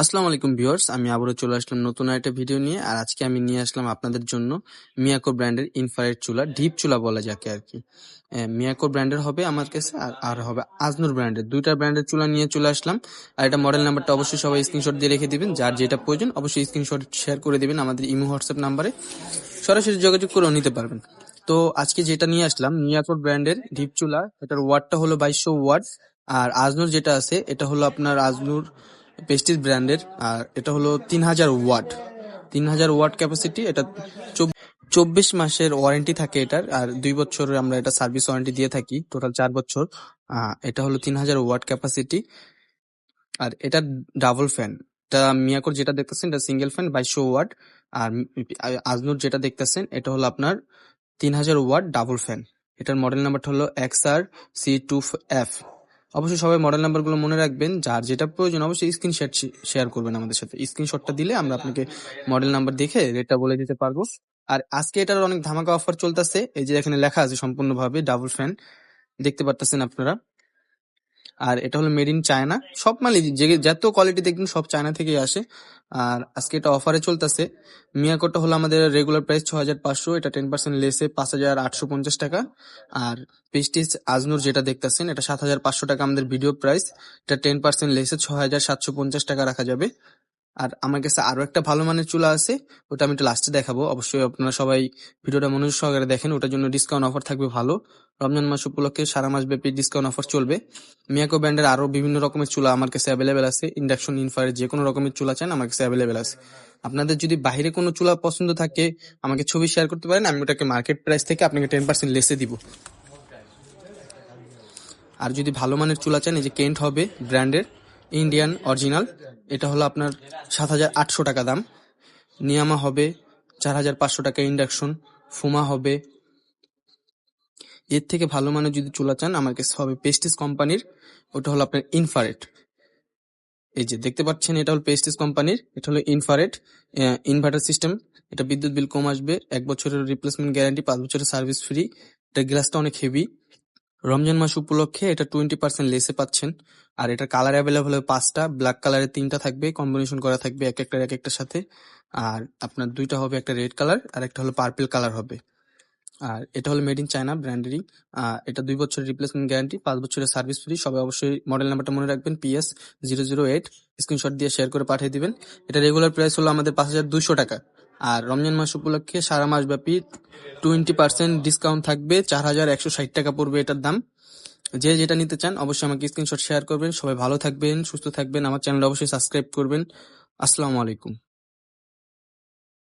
আসসালামু আলাইকুম ভিউয়ার্স, আমি আবারও চলে আসলাম নতুন একটা ভিডিও নিয়ে, আর আজকে আমি নিয়ে আসলাম আপনাদের জন্য মিয়াকো ব্র্যান্ডের ইনফ্রারেড চুলা, ডিপ চুলা বলা যাকে আর কি। মিয়াকো ব্র্যান্ডের হবে আমার কাছে, আর হবে আজনুর ব্র্যান্ডের। দুইটা ব্র্যান্ডের চুলা নিয়ে চলে আসলাম, আর এটা মডেল নাম্বারটা অবশ্যই সবাই স্ক্রিনশট দিয়ে রেখে দিবেন, যার যেটা প্রয়োজন অবশ্যই স্ক্রিনশট শেয়ার করে দিবেন আমাদের ইমো হোয়াটসঅ্যাপ নাম্বারে, সরাসরি যোগাযোগ করেও নিতে পারবেন। তো আজকে যেটা নিয়ে আসলাম, মিয়াকো ব্র্যান্ডের ডিপ চুলা, এটার ওয়াটটা হলো বাইশশো ওয়াট, আর আজনুর যেটা আছে, এটা হলো আপনার আজনুর পেস্টিস ব্র্যান্ডের আর এটা হলো তিন হাজার ওয়াট। তিন হাজার ওয়াট ক্যাপাসিটি এটা চব্বিশ মাসের ওয়ারেন্টি থাকে এটার, আর দুই বছর আমরা এটা সার্ভিস ওয়ারেন্টি দিয়ে থাকি টোটাল চার বছর। এটা হলো তিন হাজার ওয়াট ক্যাপাসিটি আর এটা ডাবল ফ্যান এটা মিয়াকোর যেটা দেখতেছেন, এটা সিঙ্গেল ফ্যান বাইশশো ওয়াট, আর আজনুর যেটা দেখতেছেন, এটা হলো আপনার তিন হাজার ওয়াট ডাবল ফ্যান এটার মডেল নাম্বারটা হলো X R C two F অবশ্যই সবাই মডেল নাম্বারগুলো মনে রাখবেন। যার যেটা প্রয়োজন অবশ্যই স্ক্রিনশট শেয়ার করবেন আমাদের সাথে। স্ক্রিনশটটা দিলে আমরা আপনাকে মডেল নাম্বার দেখে রেটটা বলে দিতে পারব। আর আজকে এটার অনেক ধামাকা অফার চলতেছে। এই যে এখানে লেখা আছে সম্পূর্ণভাবে ডাবল ফ্যান দেখতে পারতেছেন আপনারা। আর এটা হলো মেড ইন চায়না সব মালই যে, যত কোয়ালিটি দেখবেন সব চায়না থেকেই আসে। আর আজকে এটা অফারে চলতেছে। মিয়াকোটটা হলো আমাদের রেগুলার প্রাইস ছ হাজার পাঁচশো, এটা টেন পার্সেন্ট লেসে পাঁচ হাজার আটশো পঞ্চাশ টাকা। আর পেস্টিস আজনুর যেটা দেখতেছেন, এটা সাত হাজার পাঁচশো টাকা আমাদের ভিডিও প্রাইস এটা টেন পার্সেন্ট লেসে ছ হাজার সাতশো পঞ্চাশ টাকা রাখা যাবে। আর আমার কাছে আরও একটা ভালো মানের চুলা আছে, ওটা আমি একটু লাস্টে দেখাবো। অবশ্যই আপনারা সবাই ভিডিওটা মনোযোগ সহকারে দেখেন, ওটার জন্য ডিসকাউন্ট অফার থাকবে ভালো। রমজান মাস উপলক্ষে সারা মাস ব্যাপী ডিসকাউন্ট অফার চলবে। মিয়াকো ব্র্যান্ডের আরও বিভিন্ন রকমের চুলা আমার কাছে অ্যাভেলেবেল আছে। ইন্ডাকশন ইনফারের যে কোনো রকমের চুলা চান আমার কাছে অ্যাভেলেবেল আছে। আপনাদের যদি বাইরে কোনো চুলা পছন্দ থাকে, আমাকে ছবি শেয়ার করতে পারেন, আমি ওটাকে মার্কেট প্রাইস থেকে আপনাকে টেন পার্সেন্ট লেসে দিব। আর যদি ভালো মানের চুলা চান, এই যে কেন্ট হবে ব্র্যান্ডের ইন্ডিয়ান অরিজিনাল এটা হলো আপনার সাত হাজার আটশো টাকা দাম। নিয়ামা হবে চার হাজার পাঁচশো টাকা ইন্ডাকশন। ফুমা হবে। এর থেকে ভালো মানের যদি চুলা চান, আমার কাছে হবে পেস্টিস কোম্পানির। ওটা হলো আপনার ইনফারেট এই যে দেখতে পাচ্ছেন, এটা হলো পেস্টিস কোম্পানির। এটা হলো ইনফারেট ইনভার্টার সিস্টেম এটা বিদ্যুৎ বিল কম আসবে। এক বছরের রিপ্লেসমেন্ট গ্যারান্টি পাঁচ বছরের সার্ভিস ফ্রি এটা গ্লাসটা অনেক হেভি রমজান মাস উপলক্ষে এটা টোয়েন্টি পার্সেন্ট লেসে পাচ্ছেন। আর এটার কালার অ্যাভেলেবল হবে পাঁচটা ব্ল্যাক কালারের তিনটা থাকবে কম্বিনেশন করা থাকবে এক একটার এক একটার সাথে। আর আপনার দুইটা হবে একটা রেড কালার আর একটা হলো পার্পল কালার হবে। আর এটা হলো মেড ইন চায়না ব্র্যান্ডেরই এটা দুই বছরের রিপ্লেসমেন্ট গ্যারান্টি পাঁচ বছরের সার্ভিস ফ্রি সবাই অবশ্যই মডেল নাম্বারটা মনে রাখবেন P S zero zero eight screenshot দিয়ে শেয়ার করে পাঠিয়ে দিবেন। এটা রেগুলার প্রাইস হলো আমাদের পাঁচ হাজার দুইশো টাকা। আর রমজান মাস উপলক্ষে সারা মাস ব্যাপী টোয়েন্টি পার্সেন্ট ডিসকাউন্ট থাকবে, চার হাজার একশো ষাট টাকা পড়বে এটার দাম। যে যেটা নিতে চান অবশ্যই আমাকে স্ক্রিনশট শেয়ার করবেন। সবাই ভালো থাকবেন, সুস্থ থাকবেন। আমার চ্যানেল অবশ্যই সাবস্ক্রাইব করবেন। আসসালামু আলাইকুম।